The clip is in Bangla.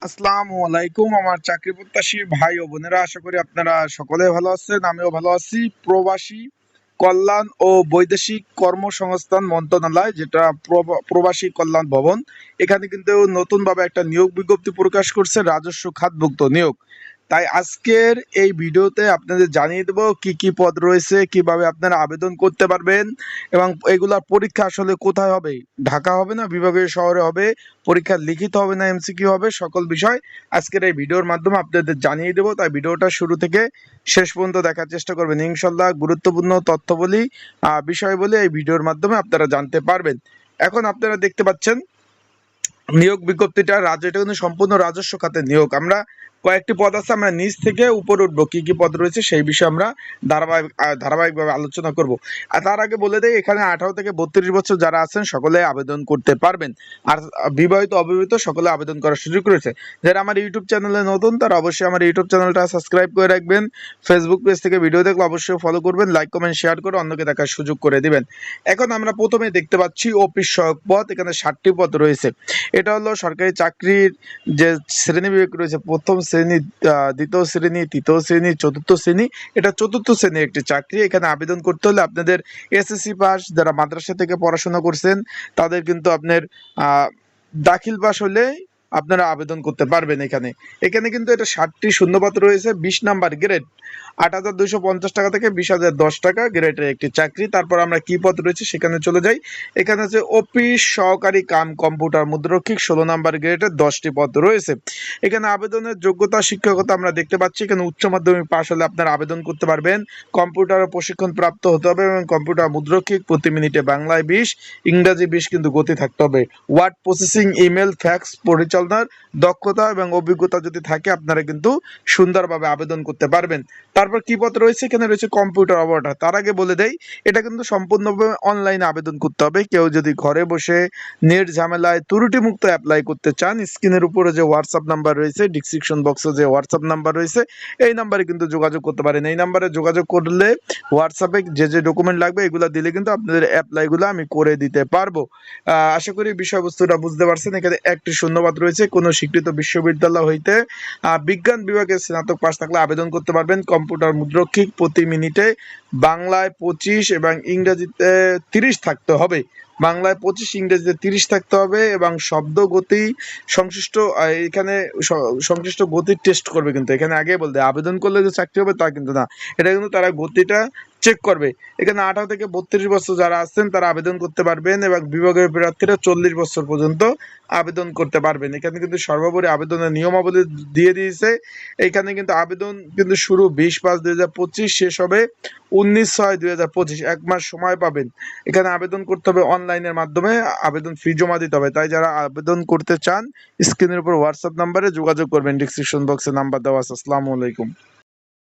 আসসালামু আলাইকুম আমার চাকরি প্রত্যাশী ভাই ও বোনেরা, আশা করি আপনারা সকলে ভালো আছেন, আমিও ভালো আছি। প্রবাসী কল্যাণ ও বৈদেশিক কর্মসংস্থান মন্ত্রণালয়, যেটা প্রব- প্রবাসী কল্যাণ ভবন, এখানে কিন্তু নতুনভাবে একটা নিয়োগ বিজ্ঞপ্তি প্রকাশ করছে, রাজস্ব খাতভুক্ত নিয়োগ। তাই আজকের এই ভিডিওতে আপনাদের জানিয়ে দেবো কি কি পদ রয়েছে কীভাবে আপনারা আবেদন করতে পারবেন এবং এগুলার পরীক্ষা আসলে কোথায় হবে? ঢাকা হবে না বিভাগীয় শহরে হবে? পরীক্ষা লিখিত হবে না এমসিকিউ হবে? সকল বিষয় আজকের এই ভিডিওর মাধ্যমে আপনাদের জানিয়ে দেবো। তাই ভিডিওটা শুরু থেকে শেষ পর্যন্ত দেখার চেষ্টা করবেন। ইনশাল্লাহ গুরুত্বপূর্ণ তথ্য বলি আহ, বিষয় বলে এই ভিডিওর মাধ্যমে আপনারা জানতে পারবেন। এখন আপনারা দেখতে পাচ্ছেন নিয়োগ বিজ্ঞপ্তিটা রাজ্য এটা কিন্তু সম্পূর্ণ রাজস্ব খাতে নিয়োগ। আমরা কয়েকটি পদ আছে, আমরা নিচ থেকে উপরে উঠবো। কি কি পদ রয়েছে সেই বিষয়ে আমরা ধারাবাহিক ধারাবাহিকভাবে আলোচনা করব। আর তার আগে বলে দেয় এখানে আঠারো থেকে বত্রিশ বছর যারা আছেন, সকলে আবেদন করতে পারবেন। আর বিবাহিত, অবিবাহিত, সকলে আবেদন করার সুযোগ রয়েছে। যারা আমার ইউটিউব চ্যানেলে নতুন, তারা অবশ্যই আমার ইউটিউব চ্যানেলটা সাবস্ক্রাইব করে রাখবেন। ফেসবুক পেজ থেকে ভিডিও দেখলে অবশ্যই ফলো করবেন লাইক কমেন্ট শেয়ার করে অন্যকে দেখার সুযোগ করে দিবেন। এখন আমরা প্রথমে দেখতে পাচ্ছি অফিস সহায়ক পদ, এখানে ষাটটি পদ রয়েছে। এটা হলো সরকারি চাকরির যে শ্রেণি বিভাগ রয়েছে, প্রথম শ্রেণি দ্বিতীয় শ্রেণি, তৃতীয় শ্রেণি, চতুর্থ শ্রেণি। এটা চতুর্থ শ্রেণি একটি চাকরি। এখানে আবেদন করতে হলে আপনাদের এসএসসি পাস যারা মাদ্রাসা থেকে পড়াশোনা করছেন, তাদের কিন্তু আপনার দাখিল পাস হলে আপনারা আবেদন করতে পারবেন এখানে। এখানে কিন্তু এটা ষাটটি শূন্যপাত রয়েছে, বিশ নাম্বার গ্রেড আট হাজার পঞ্চাশ টাকা থেকে বিশ হাজার দশ টাকা গ্রেডের একটি চাকরি। তারপর আমরা কি পদ রয়েছে সেখানে চলে যাই। এখানে হচ্ছে অফিস, সহকারী কাম, কম্পিউটার, মুদ্রক্ষিক, ষোলো নাম্বার গ্রেডের দশটি পদ রয়েছে। এখানে আবেদনের যোগ্যতা, শিক্ষকতা আমরা দেখতে পাচ্ছি। এখানে উচ্চ মাধ্যমিক পাশ হলে আপনারা আবেদন করতে পারবেন। কম্পিউটার প্রশিক্ষণ প্রাপ্ত হতে হবে এবং কম্পিউটার মুদ্রক্ষিক, প্রতি মিনিটে বাংলায় বিশ, ইংরাজি বিশ কিন্তু গতি থাকতে হবে। ওয়ার্ড প্রসেসিং, ইমেল, ফ্যাক্স, পরিচালনার দক্ষতা এবং অভিজ্ঞতা যদি থাকে, আপনারা কিন্তু সুন্দরভাবে আবেদন করতে পারবেন। তারপর কি পদ রয়েছে, এখানে রয়েছে কম্পিউটার অপারেটর তার আগে বলে দেই, এটা কিন্তু সম্পূর্ণভাবে অনলাইনে আবেদন করতে হবে। কেউ যদি ঘরে বসে নেট ঝামেলায় ত্রুটি মুক্ত অ্যাপ্লাই করতে চান, স্ক্রিনের উপরে যে হোয়াটসঅ্যাপ নাম্বার রয়েছে ডিসক্রিপশন বক্সে যে হোয়াটসঅ্যাপ নাম্বার রয়েছে, এই নাম্বারে কিন্তু যোগাযোগ করতে পারেন। এই নাম্বারে যোগাযোগ করলে হোয়াটসঅ্যাপে যে যে ডকুমেন্ট লাগবে, এগুলো দিলে কিন্তু আপনাদের অ্যাপ্লাইগুলো আমি করে দিতে পারব। আশা করি বিষয়বস্তুটা বুঝতে পারছেন। এখানে একটি শূন্যবাদ রয়েছে। কোনো স্বীকৃত বিশ্ববিদ্যালয় হইতে বিজ্ঞান বিভাগে স্নাতক পাশ থাকলে আবেদন করতে পারবেন। কম্পিউটার মুদ্রক্ষিক প্রতি মিনিটে বাংলায় পঁচিশ এবং ইংরেজিতে তিরিশ থাকতে হবে। বাংলায় পঁচিশ, ইংরেজিতে তিরিশ থাকতে হবে এবং শব্দ গতি সংশ্লিষ্ট এখানে সংশ্লিষ্ট গতির টেস্ট করবে কিন্তু। এখানে আগে বলতে আবেদন করলে যে চাকরি হবে তা কিন্তু না। এটা কিন্তু তারা গতিটা চেক করবে। এখানে আঠারো থেকে বত্রিশ বছর যারা আছেন, তারা আবেদন করতে পারবেন এবং বিভাগের প্রার্থীরা চল্লিশ বছর পর্যন্ত আবেদন করতে পারবেন। এখানে কিন্তু সর্বোপরি আবেদনের নিয়মাবলী দিয়ে দিয়েছে। এখানে কিন্তু আবেদন কিন্তু শুরু, বিশ পাঁচ দুই শেষ হবে। উনিশ ছয় দুই হাজার পঁচিশ, এক মাস সময় পাবেন। এখানে আবেদন করতে হবে অনলাইনের মাধ্যমে, আবেদন ফি জমা দিতে হবে। তাই যারা আবেদন করতে চান স্ক্রিনের উপর হোয়াটসঅ্যাপ নাম্বারে যোগাযোগ করবেন ডিসক্রিপশন বক্সে নাম্বার দেওয়া আছে। আসসালামু আলাইকুম।